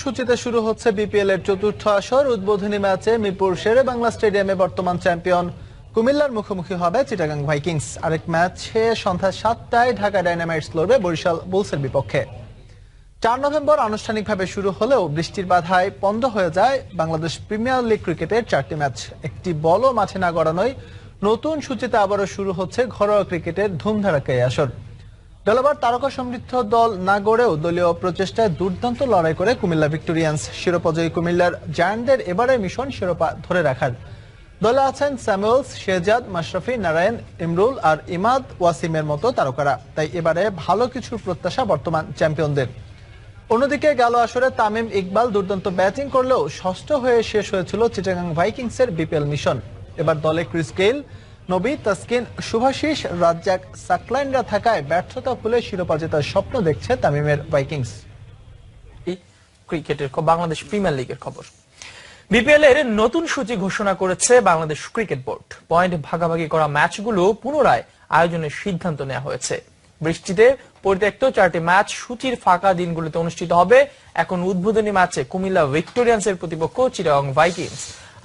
সূচিতে শুরু হচ্ছে বিপিএল এর চতুর্থ আসর। উদ্বোধনী ম্যাচে মিরপুর শেরে বাংলা স্টেডিয়ামে বর্তমান চ্যাম্পিয়ন কুমিল্লার মুখোমুখি হবে চিটাগাং ভাইকিংস। আরেক ম্যাচে সন্ধ্যা সাতটায় ঢাকা ডাইনামাইটস লড়বে বরিশাল বুলসের বিপক্ষে। চার নভেম্বর আনুষ্ঠানিকভাবে শুরু হলেও বৃষ্টির বাধায় বন্ধ হয়ে যায় বাংলাদেশ প্রিমিয়ার লিগ ক্রিকেটের চারটি ম্যাচ। একটি বলও মাঠে না গড়ানোয় নতুন সূচিতে আবারও শুরু হচ্ছে ঘরোয়া ক্রিকেটের ধুমধারাক্কা এই আসর। দলবার তারকা সমৃদ্ধ দল না গড়েও দলীয় প্রচেষ্টায় দুর্দান্ত লড়াই করে কুমিল্লা ভিক্টোরিয়ান্স। শিরোপাজয়ী কুমিল্লার জায়ান্টদের এবারে মিশন শিরোপা ধরে রাখার। দলে আছেন স্যামুয়েলস শেজাদ মাশরাফি, নারায়ণ, ইমরুল আর ইমাদ ওয়াসিমের মতো তারকারা। তাই এবারে ভালো কিছুর প্রত্যাশা বর্তমান চ্যাম্পিয়নদের। অন্যদিকে গেল আসরে তামিম ইকবাল দুর্দান্ত ব্যাটিং করলেও ষষ্ঠ হয়ে শেষ হয়েছিল চিটাগাং ভাইকিংসের বিপিএল মিশন। এবার দলে ক্রিস গেইল নবী তাসকিন শুভাশিস রাজ্জাক সাকলাইনরা থাকায় ব্যর্থতা ভুলে শিরোপা জেতার স্বপ্ন দেখছে তামিমের ভাইকিংস। ক্রিকেটের বাংলাদেশ প্রিমিয়ার লিগের খবর। বিপিএল এর নতুন সূচি ঘোষণা করেছে বাংলাদেশ ক্রিকেট বোর্ড। পয়েন্ট ভাগাভাগি করা ম্যাচগুলো পুনরায় আয়োজনের সিদ্ধান্ত নেওয়া হয়েছে। বৃষ্টিতে পরিত্যক্ত চারটি ম্যাচ সূচির ফাঁকা দিনগুলোতে অনুষ্ঠিত হবে। এখন উদ্বোধনী ম্যাচে কুমিল্লা ভিক্টোরিয়ান্সের প্রতিপক্ষ চিরাং ভাইকিংস।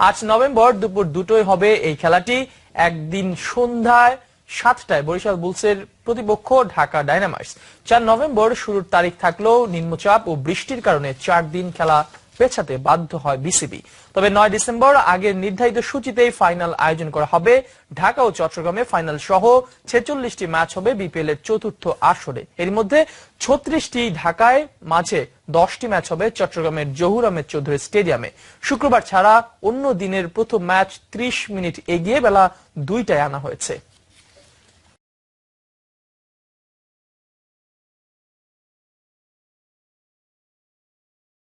আজ নভেম্বর দুপুর দুটোই হবে এই খেলাটি। একদিন সন্ধ্যায় সাতটায় বরিশাল বুলসের প্রতিপক্ষ ঢাকা ডায়নামাইস চার নভেম্বর শুরুর তারিখ থাকলেও নিম্নচাপ ও বৃষ্টির কারণে চার দিন খেলা পেছাতে বাধ্য হয় বিসিবি। তবে নয় ডিসেম্বর আগের নির্ধারিত সূচিতেই ফাইনাল আয়োজন করা হবে ঢাকা ও চট্টগ্রামে ফাইনাল সহ ছেচল্লিশটি ম্যাচ হবে বিপিএল এর চতুর্থ আসরে। এর মধ্যে ছত্রিশটি ঢাকায়, মাঝে দশটি ম্যাচ হবে চট্টগ্রামের জহুর আহমেদ চৌধুরী স্টেডিয়ামে। শুক্রবার ছাড়া অন্য দিনের প্রথম ম্যাচ ত্রিশ মিনিট এগিয়ে বেলা দুইটায় আনা হয়েছে।